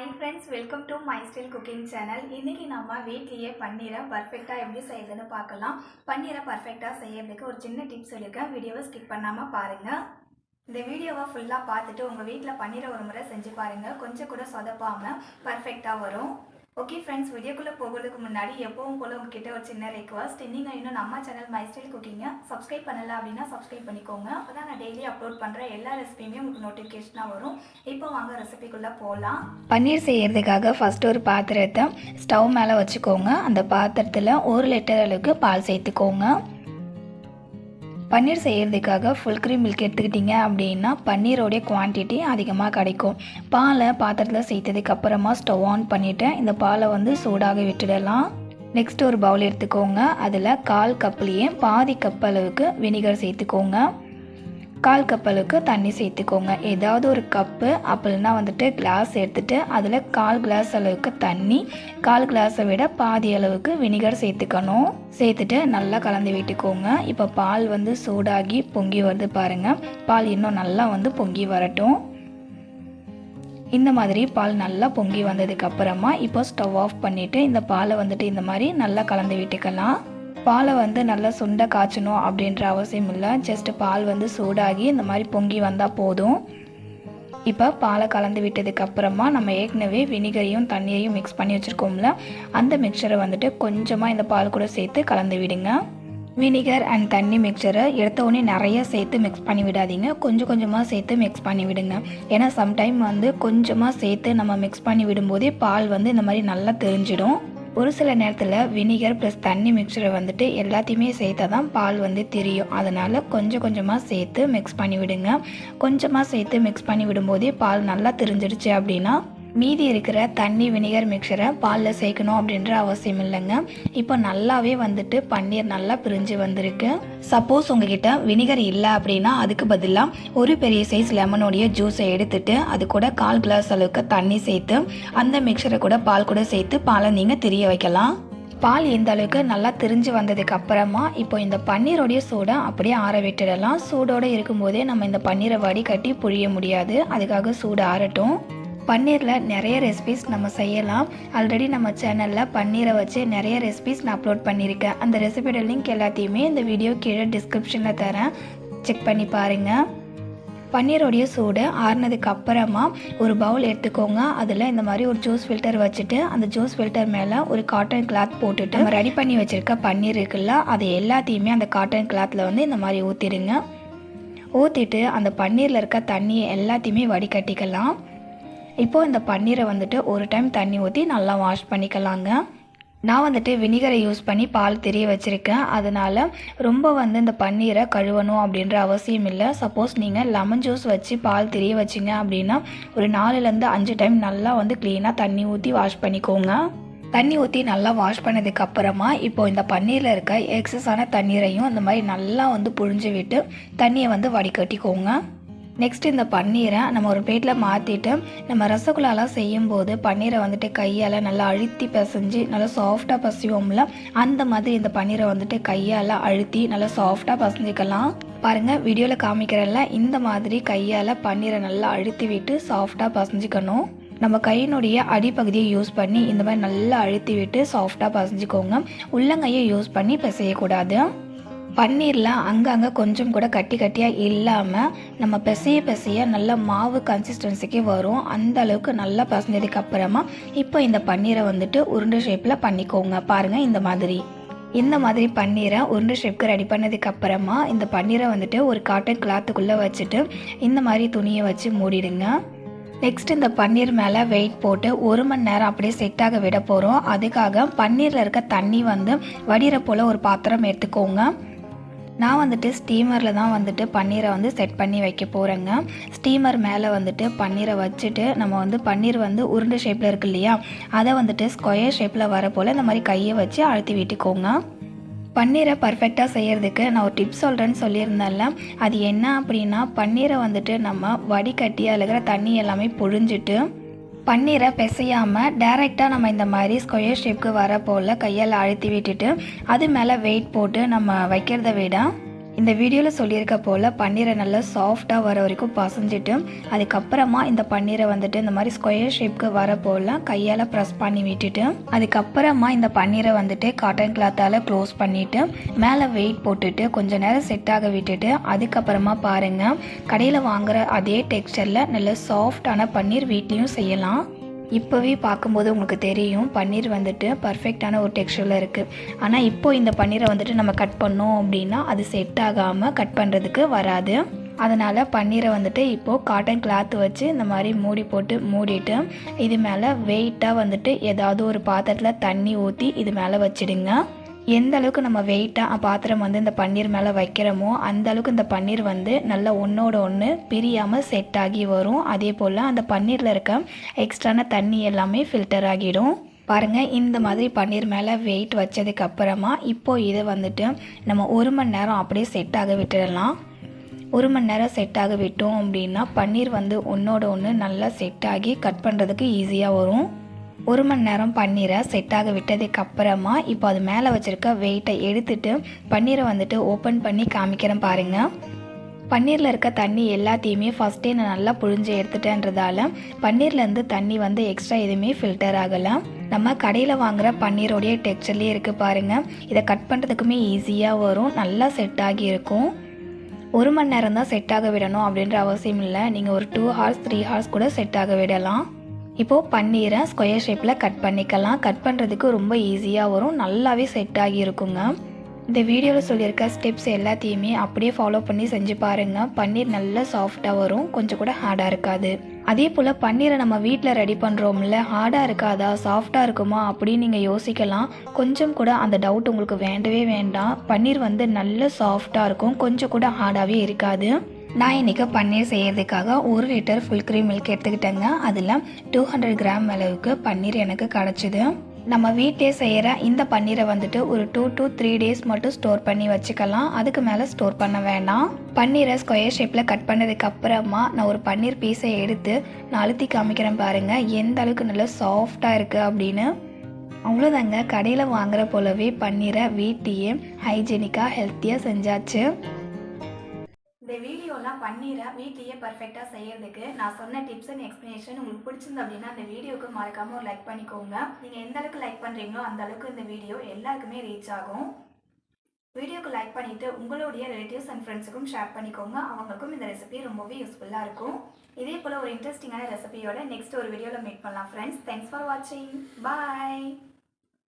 Hi friends welcome to my style cooking channel இன்றைக்கி நம்ம வீட்லேயே பன்னீரை பர்ஃபெக்டாக எப்படி செய்யுதுன்னு பார்க்கலாம். பன்னீரை பர்ஃபெக்டாக செய்யறதுக்கு ஒரு சின்ன டிப்ஸ் சொல்லியிருக்கேன் வீடியோவை ஸ்கிப் பண்ணாமல் பாருங்கள் இந்த வீடியோவை ஃபுல்லாக பார்த்துட்டு உங்கள் வீட்டில் பன்னீரை ஒரு முறை செஞ்சு பாருங்கள் கொஞ்சம் கூட சொதப்பாமல் பர்ஃபெக்டாக வரும். ஓகே ஃப்ரெண்ட்ஸ் வீடியோக்குள்ளே போகிறதுக்கு முன்னாடி எப்பவும் போல் உங்ககிட்ட ஒரு சின்ன ரெக்வஸ்ட் நீங்கள் இன்னும் நம்ம சேனல் மை ஸ்டைல் குக்கிங்கை சப்ஸ்கிரைப் பண்ணலை அப்படின்னா சப்ஸ்கிரைப் பண்ணிக்கோங்க. அப்போ தான் நான் டெய்லி அப்லோட் பண்ணுற எல்லா ரெசிபியுமே உங்களுக்கு நோட்டிஃபிகேஷனாக வரும். இப்போ வாங்க ரெசிபிக்குள்ளே போகலாம் பன்னீர் செய்கிறதுக்காக ஃபஸ்ட் ஒரு பாத்திரத்தை ஸ்டவ் மேலே வச்சுக்கோங்க. அந்த பாத்திரத்தில் ஒரு லிட்டர் அளவுக்கு பால் சேர்த்துக்கோங்க. பன்னீர் செய்கிறதுக்காக ஃபுல் க்ரீம் மில்க் எடுத்துக்கிட்டிங்க அப்படின்னா பன்னீரோடைய குவான்டிட்டி அதிகமாக கிடைக்கும். பாலை பாத்திரத்தில் சேர்த்ததுக்கு அப்புறமா ஸ்டவ் ஆன் பண்ணிவிட்டு இந்த பாலை வந்து சூடாக விட்டுடலாம். நெக்ஸ்ட் ஒரு பவுல் எடுத்துக்கோங்க. அதில் கால் கப்லேயே பாதி கப் அளவுக்கு வினிகர் சேர்த்துக்கோங்க. கால் கப் அளவுக்கு தண்ணி சேர்த்துக்கோங்க. ஏதாவது ஒரு கப்பு அப்படின்னா வந்துட்டு கிளாஸ் எடுத்துட்டு அதில் கால் கிளாஸ் அளவுக்கு தண்ணி கால் கிளாஸை விட பாதி அளவுக்கு வினிகர் சேர்த்துக்கணும். சேர்த்துட்டு நல்லா கலந்து விட்டுக்கோங்க. இப்போ பால் வந்து சூடாகி பொங்கி வருது பாருங்கள் பால் இன்னும் நல்லா வந்து பொங்கி வரட்டும். இந்த மாதிரி பால் நல்லா பொங்கி வந்ததுக்கு அப்புறமா இப்போ ஸ்டவ் ஆஃப் பண்ணிவிட்டு இந்த பாலை வந்துட்டு இந்த மாதிரி நல்லா கலந்து விட்டுக்கலாம். பாலை வந்து நல்லா சுண்ட காய்ச்சணும் அப்படின்ற அவசியம் இல்லை. ஜஸ்ட் பால் வந்து சூடாகி இந்த மாதிரி பொங்கி வந்தால் போதும். இப்போ பாலை கலந்து விட்டதுக்கு அப்புறமா நம்ம ஏற்கனவே வினிகரையும் தண்ணியையும் மிக்ஸ் பண்ணி வச்சுருக்கோம்ல அந்த மிக்சரை வந்துட்டு கொஞ்சமாக இந்த பால் கூட சேர்த்து கலந்து விடுங்க. வினிகர் அண்ட் தண்ணி மிக்சரை எடுத்த உடனே நிறைய சேர்த்து மிக்ஸ் பண்ணி விடாதீங்க. கொஞ்சம் கொஞ்சமாக சேர்த்து மிக்ஸ் பண்ணி விடுங்க. ஏன்னா சம்டைம் வந்து கொஞ்சமாக சேர்த்து நம்ம மிக்ஸ் பண்ணி விடும்போதே பால் வந்து இந்த மாதிரி நல்லா தெரிஞ்சிடும். ஒரு சில நேரத்தில் வினிகர் ப்ளஸ் தண்ணி மிக்சரை வந்துட்டு எல்லாத்தையுமே சேர்த்தா தான் பால் வந்து தெரியும். அதனால் கொஞ்சம் கொஞ்சமாக சேர்த்து மிக்ஸ் பண்ணி விடுங்க கொஞ்சமாக சேர்த்து மிக்ஸ் பண்ணி விடும்போதே பால் நல்லா தெரிஞ்சிடுச்சு அப்படின்னா மீதி இருக்கிற தண்ணி வினிகர் மிக்சரை பாலில் சேர்க்கணும் அப்படின்ற அவசியம் இல்லைங்க. இப்போ நல்லாவே வந்துட்டு பன்னீர் நல்லா பிரிஞ்சு வந்திருக்கு. சப்போஸ் உங்ககிட்ட வினிகர் இல்லை அப்படின்னா அதுக்கு பதிலாக ஒரு பெரிய சைஸ் லெமனுடைய ஜூஸை எடுத்துட்டு அது கூட கால் கிளாஸ் அளவுக்கு தண்ணி சேர்த்து அந்த மிக்சரை கூட பால் கூட சேர்த்து பாலை நீங்கள் திரிய வைக்கலாம். பால் எந்த அளவுக்கு நல்லா திரிஞ்சு வந்ததுக்கு அப்புறமா இப்போ இந்த பன்னீரோடைய சூடை அப்படியே ஆற விட்டுடலாம். சூடோடு இருக்கும்போதே நம்ம இந்த பன்னீரை வடிகட்டி புழிய முடியாது. அதுக்காக சூடு ஆறட்டும். பன்னீரில் நிறைய ரெசிபிஸ் நம்ம செய்யலாம். ஆல்ரெடி நம்ம சேனலில் பன்னீரை வச்சு நிறைய ரெசிபிஸ் நான் அப்லோட் பண்ணியிருக்கேன். அந்த ரெசிபியோட லிங்க் எல்லாத்தையுமே இந்த வீடியோ கீழே டிஸ்கிரிப்ஷனில் தரேன். செக் பண்ணி பாருங்கள் பன்னீரோடைய சூடு ஆறுனதுக்கு அப்புறமா ஒரு பவுல் எடுத்துக்கோங்க. அதில் இந்த மாதிரி ஒரு ஜூஸ் ஃபில்டர் வச்சுட்டு அந்த ஜூஸ் ஃபில்டர் மேலே ஒரு காட்டன் கிளாத் போட்டுட்டு நம்ம ரெடி பண்ணி வச்சுருக்க பன்னீர் இருக்குல்ல அது எல்லாத்தையுமே அந்த காட்டன் கிளாத்தில் வந்து இந்த மாதிரி ஊற்றிடுங்க ஊற்றிட்டு அந்த பன்னீரில் இருக்க தண்ணியை எல்லாத்தையுமே வடிகட்டிக்கலாம். இப்போது இந்த பன்னீரை வந்துட்டு ஒரு டைம் தண்ணி ஊற்றி நல்லா வாஷ் பண்ணிக்கலாங்க. நான் வந்துட்டு வினிகரை யூஸ் பண்ணி பால் தெரிய வச்சுருக்கேன். அதனால் ரொம்ப வந்து இந்த பன்னீரை கழுவணும் அப்படின்ற அவசியம் இல்லை. சப்போஸ் நீங்கள் லெமன் ஜூஸ் வச்சு பால் தெரிய வச்சிங்க அப்படின்னா ஒரு நாலுலேருந்து அஞ்சு டைம் நல்லா வந்து க்ளீனாக தண்ணி ஊற்றி வாஷ் பண்ணிக்கோங்க. தண்ணி ஊற்றி நல்லா வாஷ் பண்ணதுக்கப்புறமா இப்போ இந்த பன்னீரில் இருக்க எக்ஸஸான தண்ணீரையும் இந்த மாதிரி நல்லா வந்து புழிஞ்சு விட்டு தண்ணியை வந்து வடிகட்டிக்கோங்க. நெக்ஸ்ட் இந்த பன்னீரை நம்ம ஒரு பிளேட்டில் மாற்றிட்டு நம்ம ரசகுல்லாலாம் செய்யும்போது பன்னீரை வந்துட்டு கையால் நல்லா அழுத்தி பிசைஞ்சு நல்லா சாஃப்டாக பசிவோம்ல அந்த மாதிரி இந்த பன்னீரை வந்துட்டு கையால் அழுத்தி நல்லா சாஃப்டாக பசஞ்சிக்கலாம். பாருங்கள் வீடியோவில் காமிக்கிறல்ல இந்த மாதிரி கையால் பன்னீரை நல்லா அழுத்தி விட்டு சாஃப்டாக பசஞ்சிக்கணும். நம்ம கையினுடைய அடிப்பகுதியை யூஸ் பண்ணி இந்த மாதிரி நல்லா அழுத்தி விட்டு சாஃப்டாக பசஞ்சிக்கோங்க. உள்ளங்கையை யூஸ் பண்ணி பிசையக்கூடாது. பன்னீரில் அங்கங்கே கொஞ்சம் கூட கட்டி கட்டியாக இல்லாமல் நம்ம பிசைய பிசைய நல்ல மாவு கன்சிஸ்டன்சிக்கு வரும். அந்த அளவுக்கு நல்லா பசஞ்சதுக்கு அப்புறமா இப்போ இந்த பன்னீரை வந்துட்டு உருண்டை ஷேப்பில் பண்ணிக்கோங்க. பாருங்கள் இந்த மாதிரி. இந்த மாதிரி பன்னீரை உருண்டை ஷேப்க்கு ரெடி பண்ணதுக்கு அப்புறமா இந்த பன்னீரை வந்துட்டு ஒரு காட்டன் கிளாத்துக்குள்ளே வச்சுட்டு இந்த மாதிரி துணியை வச்சு மூடிடுங்க. நெக்ஸ்ட் இந்த பன்னீர் மேலே வெயிட் போட்டு ஒரு மணி நேரம் அப்படியே செட் ஆக விட போகிறோம் அதுக்காக பன்னீரில் இருக்க தண்ணி வந்து வடிகிற போல் ஒரு பாத்திரம் எடுத்துக்கோங்க. நான் வந்துட்டு ஸ்டீமரில் தான் வந்துட்டு பன்னீரை வந்து செட் பண்ணி வைக்க போகிறேங்க ஸ்டீமர் மேலே வந்துட்டு பன்னீரை வச்சுட்டு நம்ம வந்து பன்னீர் வந்து உருண்டை ஷேப்பில் இருக்கு இல்லையா? அதை வந்துட்டு ஸ்கொயர் ஷேப்பில் வர போல் இந்த மாதிரி கையை வச்சு அழுத்தி விட்டுக்கோங்க. பன்னீரை பர்ஃபெக்டாக செய்கிறதுக்கு நான் ஒரு டிப்ஸ் சொல்கிறேன்னு சொல்லியிருந்தேன்ல. அது என்ன அப்படின்னா பன்னீரை வந்துட்டு நம்ம வடிகட்டி அதில் இருக்கிற தண்ணி எல்லாமே புழிஞ்சிட்டு பன்னீரை பிசையாமல் டைரெக்டாக நம்ம இந்த மாதிரி ஸ்கொயர் ஷேப்க்கு வர போல் கையால் அழுத்தி விட்டுட்டு அது மேலே வெயிட் போட்டு நம்ம வைக்கிறத விட இந்த வீடியோவில் சொல்லியிருக்க போல் பன்னீரை நல்லா சாஃப்டாக வர வரைக்கும் பசஞ்சிட்டு அதுக்கப்புறமா இந்த பன்னீரை வந்துட்டு இந்த மாதிரி ஸ்கொயர் ஷேப்க்கு வர போல் கையால் ப்ரெஸ் பண்ணி விட்டுட்டு அதுக்கப்புறமா இந்த பன்னீரை வந்துட்டு காட்டன் கிளாத்தால் க்ளோஸ் பண்ணிவிட்டு மேலே வெயிட் போட்டுட்டு கொஞ்சம் நேரம் செட் ஆக விட்டுட்டு அதுக்கப்புறமா பாருங்கள் கடையில் வாங்குகிற அதே டெக்ஸ்டரில் நல்ல சாஃப்டான பன்னீர் வீட்லேயும் செய்யலாம். இப்போவே பார்க்கும்போது உங்களுக்கு தெரியும் பன்னீர் வந்துட்டு பர்ஃபெக்டான ஒரு டெக்ஸ்டரில் இருக்குது ஆனால் இப்போது இந்த பன்னீரை வந்துட்டு நம்ம கட் பண்ணோம் அப்படின்னா அது செட் ஆகாமல் கட் பண்ணுறதுக்கு வராது. அதனால் பன்னீரை வந்துட்டு இப்போது காட்டன் கிளாத் வச்சு இந்த மாதிரி மூடி போட்டு மூடிட்டு இது மேலே வெயிட்டாக வந்துட்டு ஏதாவது ஒரு பாத்திரத்தில் தண்ணி ஊற்றி இது மேலே வச்சிடுங்க. எந்த அளவுக்கு நம்ம வெயிட்டாக பாத்திரம் வந்து இந்த பன்னீர் மேலே வைக்கிறோமோ அந்த அளவுக்கு இந்த பன்னீர் வந்து நல்லா ஒன்றோட ஒன்று பிரியாமல் செட் ஆகி வரும். அதே போல் அந்த பன்னீரில் இருக்க எக்ஸ்ட்ரான தண்ணி எல்லாமே ஃபில்டர் ஆகிடும். பாருங்கள் இந்த மாதிரி பன்னீர் மேலே வெயிட் வச்சதுக்கப்புறமா இப்போது இதை வந்துட்டு நம்ம ஒரு மணி நேரம் அப்படியே செட் ஆக விட்டுடலாம். ஒரு மணி நேரம் செட் ஆக விட்டோம் அப்படின்னா பன்னீர் வந்து ஒன்றோட ஒன்று நல்லா செட் ஆகி கட் பண்ணுறதுக்கு ஈஸியாக வரும். ஒரு மணி நேரம் பன்னீரை செட் ஆக விட்டதுக்கு அப்புறமா இப்போ அது மேலே வச்சுருக்க வெயிட்டை எடுத்துட்டு பன்னீரை வந்துட்டு ஓப்பன் பண்ணி காமிக்கிறேன் பாருங்கள் பன்னீரில் இருக்க தண்ணி எல்லாத்தையுமே ஃபஸ்ட்டே நான் நல்லா புழிஞ்சு எடுத்துட்டேன்றதால பன்னீர்லேருந்து தண்ணி வந்து எக்ஸ்ட்ரா எதுவுமே ஃபில்டர் ஆகலை. நம்ம கடையில் வாங்குகிற பன்னீரோடைய டெக்ஸ்டர்லேயே இருக்குது பாருங்கள் இதை கட் பண்ணுறதுக்குமே ஈஸியாக வரும். நல்லா செட் ஆகி இருக்கும். ஒரு மணி நேரம் தான் செட் ஆக விடணும் அப்படின்ற அவசியம் இல்லை. நீங்கள் ஒரு டூ ஹார்ஸ் த்ரீ ஹார்ஸ் கூட செட் ஆக விடலாம். இப்போது பன்னீரை ஸ்கொயர் ஷேப்பில் கட் பண்ணிக்கலாம். கட் பண்ணுறதுக்கு ரொம்ப ஈஸியாக வரும். நல்லாவே செட் ஆகி இருக்குங்க இந்த வீடியோவில் சொல்லியிருக்க ஸ்டெப்ஸ் எல்லாத்தையுமே அப்படியே ஃபாலோ பண்ணி செஞ்சு பாருங்கள் பன்னீர் நல்லா சாஃப்டாக வரும். கொஞ்சம் கூட ஹார்டாக இருக்காது. அதே போல் பன்னீரை நம்ம வீட்டில் ரெடி பண்ணுறோம்ல ஹார்டாக இருக்காதா சாஃப்டாக இருக்குமா அப்படின்னு நீங்கள் யோசிக்கலாம். கொஞ்சம் கூட அந்த டவுட் உங்களுக்கு வேண்டவே வேண்டாம். பன்னீர் வந்து நல்ல சாஃப்டாக இருக்கும். கொஞ்சம் கூட ஹார்டாகவே இருக்காது. நான் இன்றைக்கி பன்னீர் செய்கிறதுக்காக ஒரு லிட்டர் ஃபுல் க்ரீம் மில்க் எடுத்துக்கிட்டேங்க. அதில் டூ ஹண்ட்ரட் கிராம் அளவுக்கு பன்னீர் எனக்கு கிடச்சிது. நம்ம வீட்டிலே செய்கிற இந்த பன்னீரை வந்துட்டு ஒரு டூ டூ த்ரீ டேஸ் மட்டும் ஸ்டோர் பண்ணி வச்சுக்கலாம். அதுக்கு மேலே ஸ்டோர் பண்ண வேண்டாம் பன்னீரை ஸ்கொயர் ஷேப்பில் கட் பண்ணதுக்கு அப்புறமா நான் ஒரு பன்னீர் பீஸை எடுத்து நான் அழுத்தி காமிக்கிறேன் பாருங்கள் எந்த அளவுக்கு நல்லா சாஃப்டாக இருக்குது அப்படின்னு. அவ்வளோதாங்க கடையில் வாங்குற போலவே பன்னீரை வீட்டையே ஹைஜீனிக்காக ஹெல்த்தியாக செஞ்சாச்சு. இந்த வீடியோ பன்னீரை வீட்லேயே பர்ஃபெக்டாக செய்யறதுக்கு நான் சொன்ன டிப்ஸ் அண்ட் எக்ஸ்ப்ளனேஷன் உங்களுக்கு பிடிச்சிருந்து அப்படின்னா அந்த வீடியோக்கு மறக்காமல் ஒரு லைக் பண்ணிக்கோங்க. நீங்கள் எந்த அளவுக்கு லைக் பண்ணுறீங்களோ அந்த அளவுக்கு இந்த வீடியோ எல்லாருக்குமே ரீச் ஆகும். வீடியோக்கு லைக் பண்ணிவிட்டு உங்களுடைய ரிலேட்டிவ்ஸ் அண்ட் ஃப்ரெண்ட்ஸுக்கும் ஷேர் பண்ணிக்கோங்க. அவங்களுக்கும் இந்த ரெசிபி ரொம்பவே யூஸ்ஃபுல்லாக இருக்கும். இதே போல் ஒரு இன்ட்ரெஸ்டிங்கான ரெசிபியோட நெக்ஸ்ட் ஒரு வீடியோவில் மீட் பண்ணலாம் ஃப்ரெண்ட்ஸ் தேங்க்ஸ் ஃபார் வாட்சிங் பாய்